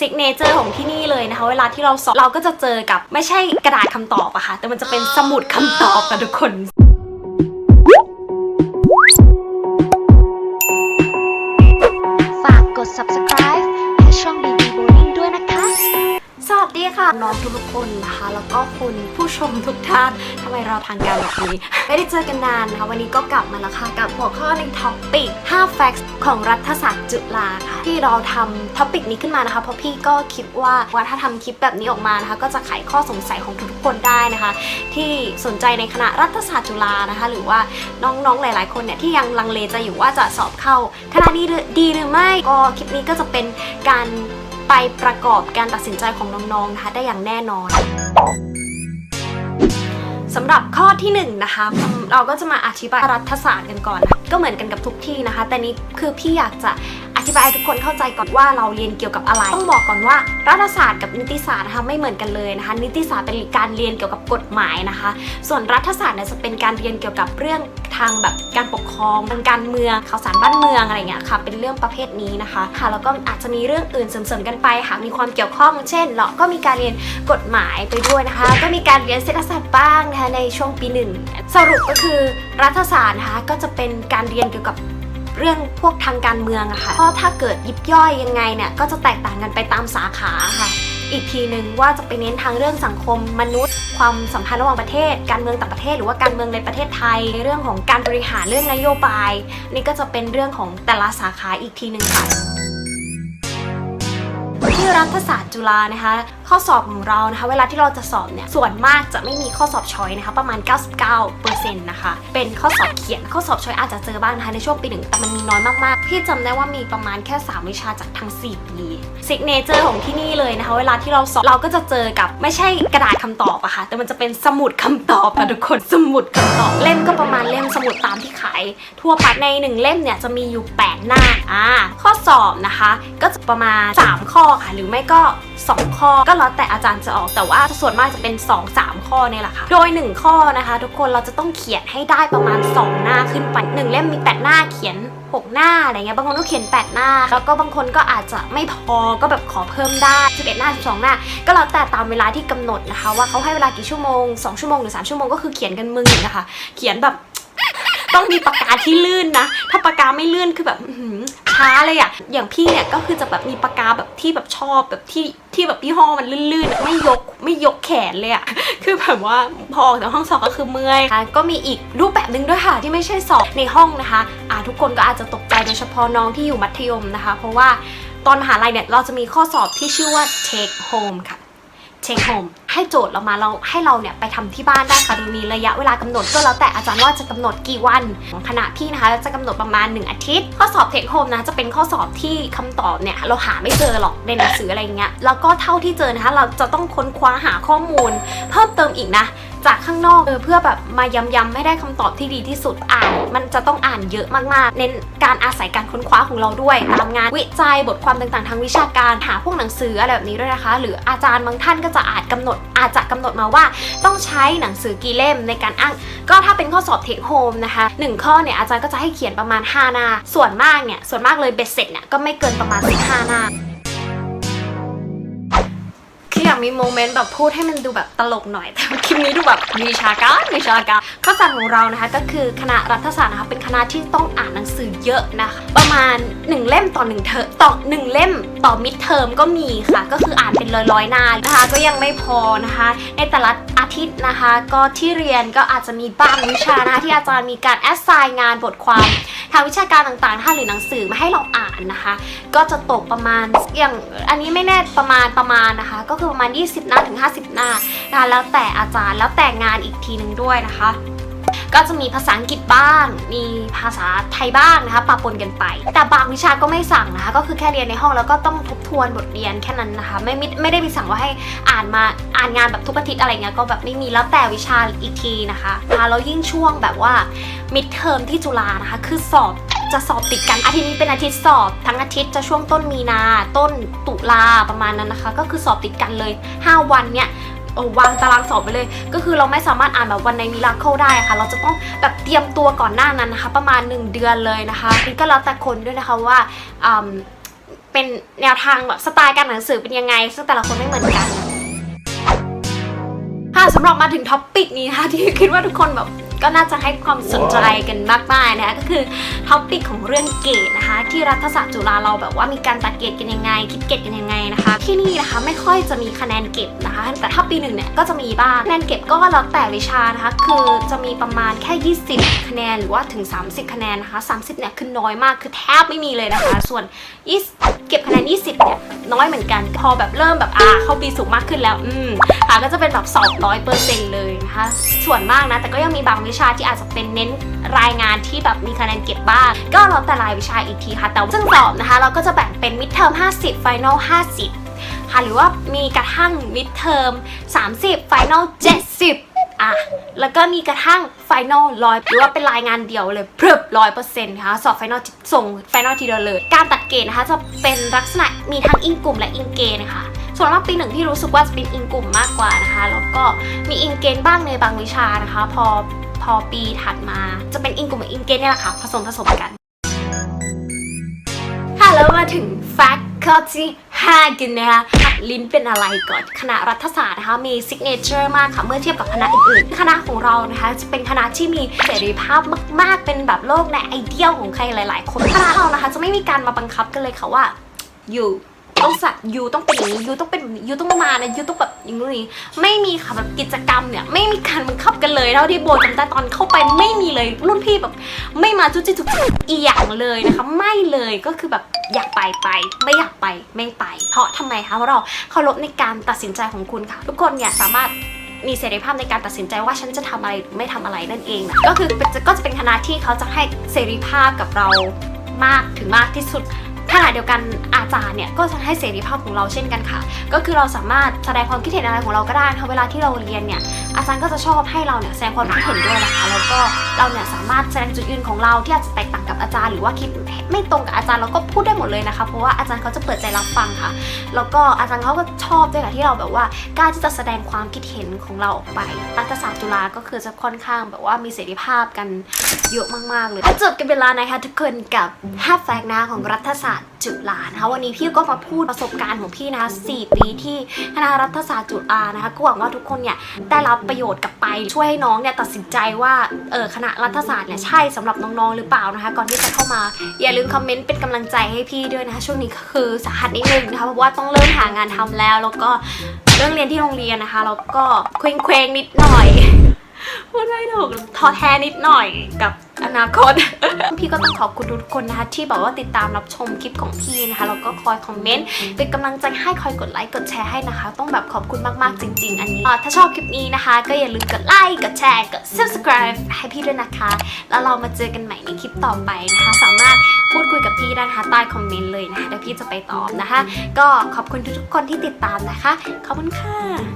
ซิกเนเจอร์ของที่นี่เลยนะคะ เวลาที่เราสอบเราก็จะเจอกับไม่ใช่กระดาษคำตอบอะค่ะแต่มันจะเป็นสมุดคำตอบค่ะทุกคน วัสดีค่ะน้องทุกๆคนนะคะ แล้วก็คุณผู้ชมทุกท่านทำไมเราทางการแบบนี้ ไม่ได้เจอกันนานนะคะ วันนี้ก็กลับมาแล้วค่ะ กับหัวข้อในท็อปปิก5 facts ของรัฐศาสตร์จุฬาค่ะ ที่เราทำท็อปิกนี้ขึ้นมานะคะ เพราะพี่ก็คิดว่าว่าถ้าทำคลิปแบบนี้ออกมานะคะ ก็จะไขข้อสงสัยของทุกๆคนได้นะคะ ที่สนใจในคณะรัฐศาสตร์จุฬานะคะ หรือว่าน้องๆหลาย ๆ คนเนี่ยที่ยังลังเลใจอยู่ว่าจะสอบเข้าคณะนี้ดีหรือไม่ก็คลิปนี้ก็จะเป็นการ ไปประกอบการตัดสินใจของน้องๆนะคะได้อย่างแน่นอนสำหรับข้อที่1นงนะคะเราก็จะมาอธิบายรัฐศาสตร์กันก่อน ก็เหมือนกันกับทุกที่นะคะ แต่นี้คือพี่อยากจะ อธิบายให้ทุกคนเข้าใจก่อนว่าเราเรียนเกี่ยวกับอะไร ต้องบอกก่อนว่ารัฐศาสตร์กับนิติศาสตร์นะคะไม่เหมือนกันเลยนะคะ นิติศาสตร์เป็นการเรียนเกี่ยวกับกฎหมายนะคะ ส่วนรัฐศาสตร์เนี่ยจะเป็นการเรียนเกี่ยวกับเรื่องทางแบบการปกครองทางการเมืองข่าวสารบ้านเมืองอะไรเงี้ยค่ะ เป็นเรื่องประเภทนี้นะคะค่ะแล้วก็อาจจะมีเรื่องอื่นเสริมๆกันไปหากมีความเกี่ยวข้อง เช่นเราก็มีการเรียนกฎหมายไปด้วยนะคะ ก็มีการเรียนเศรษฐศาสตร์บ้างนะคะในช่วงปีหนึ่งสรุปก็คือรัฐศาสตร์นะคะก็จะเป็นการเรียนเกี่ยวกับ เรื่องพวกทางการเมืองอะค่ะเพราะถ้าเกิดยิบย่อยยังไงเนี่ยก็จะแตกต่างกันไปตามสาขาค่ะ อีกทีหนึ่งว่าจะไปเน้นทางเรื่องสังคมมนุษย์ ความสัมพันธ์ระหว่างประเทศ การเมืองต่างประเทศ หรือว่าการเมืองในประเทศไทยในเรื่องของการบริหารเรื่องนโยบาย นี่ก็จะเป็นเรื่องของแต่ละสาขาอีกทีหนึ่งค่ะ รัฐศาสตร์จุฬานะคะ ข้อสอบของเรานะคะ เวลาที่เราจะสอบเนี่ยส่วนมากจะไม่มีข้อสอบช้อยนะคะ ประมาณ 99%นะคะเป็นข้อสอบเขียนข้อสอบช้อยอาจจะเจอบ้างนะคะในช่วงปีหนึ่งแต่มันมีน้อยมากๆ พี่จำได้ว่ามีประมาณแค่ 3 วิชาจากทั้ง 4 ปีซิกเนเจอร์ของที่นี่เลยนะคะ เวลาที่เราสอบเราก็จะเจอกับไม่ใช่กระดาษคำตอบอะค่ะแต่มันจะเป็นสมุดคำตอบค่ะทุกคนสมุดคำตอบเล่มก็ประมาณเล่มสมุดตามที่ขายทั่วไปในหนึ่งเล่มเนี่ยจะมีอยู่ 8 หน้าอ่าข้อสอบนะคะ ก็จะประมาณ 3 ข้อค่ะหรือไม่ก็ 2 ข้อก็แล้วแต่อาจารย์จะออก แต่ว่าส่วนมากจะเป็น 2 3 ข้อเนี่ยแหละค่ะ โดย 1 ข้อนะคะ ทุกคนเราจะต้องเขียนให้ได้ประมาณ 2 หน้าขึ้นไปหนึ่งเล่มมี8หน้าเขียน6 หน้าอะไรเงี้ยบางคนก็เขียน 8 หน้า แล้วก็บางคนก็อาจจะไม่พอก็แบบขอเพิ่มได้ 11 หน้า 12 หน้า ก็แล้วแต่ตามเวลาที่กำหนดนะคะ ว่าเขาให้เวลากี่ชั่วโมง 2 ชั่วโมงหรือ 3 ชั่วโมงก็คือเขียนกันมึงนะคะ เขียนแบบ ต้องมีปากกาที่ลื่นนะ ถ้าปากกาไม่ลื่นคือแบบช้าเลยอะอย่างพี่เนี่ยก็คือจะแบบมีปากกาแบบที่แบบชอบแบบที่ที่แบบยี่ห้อมันลื่นๆ ไม่ยกไม่ยกแขนเลยอะคือแบบว่าพอออกจากห้องสอบก็คือเมื่อยค่ะก็มีอีกรูปแบบหนึ่งด้วยค่ะที่ไม่ใช่สอบในห้องนะคะอ่าทุกคนก็อาจจะตกใจโดยเฉพาะน้องที่อยู่มัธยมนะคะ เพราะว่าตอนมหาลัยเนี่ยเราจะมีข้อสอบที่ชื่อว่า take home ค่ะ เช็คโฮมให้โจทย์เรามาเราให้เราเนี่ยไปทำที่บ้านได้ค่ะโดยมีระยะเวลากำหนดก็แล้วแต่อาจารย์ว่าจะกำหนดกี่วันของคณะพี่นะคะจะกำหนดประมาณ 1 อาทิตย์ ข้อสอบเทคโฮมนะจะเป็นข้อสอบที่คำตอบเนี่ยเราหาไม่เจอหรอกในหนังสืออะไรอย่างเงี้ยแล้วก็เท่าที่เจอนะคะเราจะต้องค้นคว้าหาข้อมูล เพิ่มเติมอีกนะ จากข้างนอกเออเพื่อแบบมาย้ำๆให้ได้คำตอบที่ดีที่สุดอ่าน มันจะต้องอ่านเยอะมากๆ เน้นการอาศัยการค้นคว้าของเราด้วย ตามงานวิจัยบทความต่างๆ ทางวิชาการหาพวกหนังสืออะไรแบบนี้ด้วยนะคะ หรืออาจารย์บางท่านก็จะอาจกำหนด อาจจะกำหนดมาว่า ต้องใช้หนังสือกี่เล่มในการอ้าง ก็ถ้าเป็นข้อสอบเทคโฮมนะคะหนึ่งข้อเนี่ยอาจารย์ก็จะให้เขียนประมาณ 5 หน้า ส่วนมากเนี่ยส่วนมากเลยเบ็ดเสร็จเนี่ยก็ไม่เกินประมาณ15หน้าคืออยา มีโมเมนต์แบบพูดให้มันดูแบบตลกหน่อย แต่คลิปนี้ดูแบบวิชาการวิชาการข้อสอบของเรานะคะก็คือคณะรัฐศาสตร์นะคะเป็นคณะที่ต้องอ่านหนังสือเยอะนะคะประมาณ 1 เล่มต่อ1เทอมต่อ1เล่มต่อมิดเทอมก็มีค่ะ ก็คืออ่านเป็นร้อยๆหน้านะคะ ก็ยังไม่พอนะคะ ในแต่ละอาทิตย์นะคะ ก็ที่เรียนก็อาจจะมีบางวิชานะคะที่อาจารย์มีการแอสไซน์งานบทความ ทางวิชาการต่างๆท่าหรือหนังสือมาให้เราอ่านนะคะ ก็จะตกประมาณอย่างอันนี้ไม่แน่ประมาณประมาณนะคะ ก็คือประมาณ 20 หน้าถึง 50 หน้านะคะแล้วแต่อาจารย์แล้วแต่งานอีกทีหนึ่งด้วยนะคะ ก็จะมีภาษาอังกฤษบ้าง มีภาษาไทยบ้างนะคะปะปนกันไป แต่บางวิชาก็ไม่สั่งนะคะ ก็คือแค่เรียนในห้องแล้วก็ต้องทบทวนบทเรียนแค่นั้นนะคะไม่ไม่ไม่ได้มีสั่งว่าให้อ่านมาอ่านงานแบบทุกอาทิตย์อะไรเงี้ยก็แบบไม่มีแล้วแต่วิชาอีกทีนะคะแล้วยิ่งช่วงแบบว่ามิดเทอมที่จุฬานะคะ คือสอบจะสอบติดกันอาทิตย์นี้เป็นอาทิตย์สอบ ทั้งอาทิตย์จะช่วงต้นมีนา ต้นตุลาประมาณนั้นนะคะ ก็คือสอบติดกันเลย 5 วันเนี่ย วางตารางสอบไปเลย ก็คือเราไม่สามารถอ่านแบบวันในมิราเคิลได้ค่ะ เราจะต้องแบบเตรียมตัวก่อนหน้านั้นนะคะ ประมาณ 1 เดือนเลยนะคะนี่ก็แล้วแต่คนด้วยนะคะว่าเป็นเป็นแนวทางแบบสไตล์การอ่านหนังสือเป็นยังไง ซึ่งแต่ละคนไม่เหมือนกันค่ะสำหรับมาถึงท็อปปิกนี้นะคะที่คิดว่าทุกคนแบบ ก็น่าจะให้ความสนใจกันมากๆนะคะก็คือท็อปปิกของเรื่องเกรดนะคะ ที่รัฐศาสตร์จุฬาเราแบบว่ามีการตัดเกรดกันยังไง คิดเกรดกันยังไงนะคะ ที่นี่นะคะไม่ค่อยจะมีคะแนนเก็บนะคะ แต่ถ้าปีหนึ่งเนี่ยก็จะมีบ้างคะแนนเก็บก็แล้วแต่วิชานะคะ คือจะมีประมาณแค่ 20 คะแนนหรือว่าถึง 30 คะแนนนะคะ 30เนี่ยคือน้อยมากคือแทบไม่มีเลยนะคะ ส่วน20 เก็บคะแนน20เนี่ยน้อยเหมือนกันพอแบบเริ่มแบบอ่าเข้าปีสูงมากขึ้นแล้ว อืมค่ะก็จะเป็นแบบสอบร้อยเปอร์เซ็นต์เลยนะคะส่วนมากนะ แต่ก็ยังมีบางวิชาที่อาจจะเป็นเน้นรายงานที่แบบมีคะแนนเก็บบ้าง ก็แล้วแต่รายวิชาอีกทีค่ะแต่ซึ่งสอบนะคะ เราก็จะแบ่งเป็นมิดเทอม50 Final 50ค่ะหรือว่ามีกระทั่งมิดเทอม30 Final 70 อะแล้วก็มีกระทั่ง Final ร้อยหรือว่าเป็นรายงานเดียวเลยเพรึบร้อยเปอร์เซ็นต์นะคะสอบ Final ส่ง Final ทีเดียวเลย การตัดเกรดนะคะจะเป็นลักษณะมีทั้งอิงกลุ่มและอิงเกณฑ์นะคะส่วนมากปีหนึ่งที่รู้สึกว่าจะเป็นอิงกลุ่มมากกว่านะคะ แล้วก็มีอิงเกณฑ์บ้างในบางวิชานะคะ พอพอปีถัดมาจะเป็นอิงกลุ่มกับอิงเกณฑ์นี่แหละค่ะผสมผสมกัน ค่ะแล้วมาถึงแฟกต์ ข้อที่5กันนะคะลิ้นเป็นอะไรก่อนคณะรัฐศาสตร์นะคะมีซิกเนเจอร์มากค่ะ เมื่อเทียบกับคณะอื่นๆคณะของเรานะคะจะเป็นคณะที่มีเสรีภาพมาก ๆ เป็นแบบโลกในไอเดียลของใครหลาย ๆ คนคณะเรานะคะจะไม่มีการมาบังคับกันเลยค่ะว่าอยู่ ต้องสัตว์ยูต้องเป็นอย่างนี้ยูต้องเป็นยูต้องมานะยูต้องแบบอย่างนู้นอย่างนี้ไม่มีค่ะแบบกิจกรรมเนี่ยไม่มีการบังคับกันเลยเท่าที่โบจำได้ตอนเข้าไปไม่มีเลยรุ่นพี่แบบ ไม่มาจุจิจุกจิกอีอย่างเลยนะคะไม่เลยก็คือแบบอยากไปไป ไม่อยากไปไม่ไป เพราะทำไมคะเพราะเราเคารพในการตัดสินใจของคุณค่ะ ทุกคนเนี่ยสามารถมีเสรีภาพในการตัดสินใจว่าฉันจะทำอะไรหรือไม่ทำอะไรนั่นเองนะก็คือก็จะเป็นคณะที่เขาจะให้เสรีภาพกับเรามากถึงมากที่สุด ขณะเดียวกันอาจารย์เนี่ยก็จะให้เสรีภาพของเราเช่นกันค่ะ ก็คือเราสามารถแสดงความคิดเห็นอะไรของเราก็ได้ค่ะเวลาที่เราเรียนเนี่ยอาจารย์ก็จะชอบให้เราเนี่ยแสดงความคิดเห็นด้วยนะคะแล้วก็เราเนี่ยสามารถแสดงจุดยืนของเราที่อาจจะแตกต่างกับอาจารย์หรือว่าคิดไม่ตรงกับอาจารย์เราก็พูดได้หมดเลยนะคะ เพราะว่าอาจารย์เขาจะเปิดใจรับฟังค่ะ แล้วก็อาจารย์เขาก็ชอบด้วยค่ะที่เราแบบว่ากล้าที่จะแสดงความคิดเห็นของเราออกไปรัฐศาสตร์จุฬาก็คือจะค่อนข้างแบบว่ามีเสรีภาพกันเยอะมากๆเลยจบกันเวลานะคะทุกคนกับ5แฟกต์นะของรัฐศาสตร์จุฬานะคะวันนี้พี่ก็มาพูดประสบการณ์ของพี่นะคะ4ปีที่คณะรัฐศาสตร์จุฬานะคะก็หวังว่าทุกคนเนี่ยได้รับประโยชน์กลับไป ช่วยให้น้องเนี่ยตัดสินใจว่าเออคณะรัฐศาสตร์เนี่ยใช่สำหรับน้องๆหรือเปล่านะคะ ก่อนที่จะเข้ามาอย่าลืมคอมเมนต์เป็นกำลังใจให้พี่ด้วยนะคะช่วงนี้คือสาหัสนิดนึงนะคะเพราะว่าต้องเริ่มหางานทำแล้ว แล้วก็เรื่องเรียนที่โรงเรียนนะคะแล้วก็เคว้งเคว้งนิดหน่อยพูดไม่ถูกท้อแท้นิดหน่อยกับ อนาคต พี่ก็ต้องขอบคุณทุกคนนะคะ ที่แบบว่าติดตามรับชมคลิปของพี่นะคะแล้วก็คอยคอมเมนต์เป็นกำลังใจให้คอยกดไลค์กดแชร์ให้นะคะ ต้องแบบขอบคุณมากๆจริง ๆ อันนี้ถ้าชอบคลิปนี้นะคะ ก็อย่าลืมกดไลค์กดแชร์กด subscribe ให้พี่ด้วยนะคะ แล้วเรามาเจอกันใหม่ในคลิปต่อไปนะคะ สามารถพูดคุยกับพี่ได้นะคะใต้คอมเมนต์เลยนะคะเดี๋ยวพี่จะไปตอบนะคะ ก็ขอบคุณทุกๆคนที่ติดตามนะคะขอบคุณค่ะ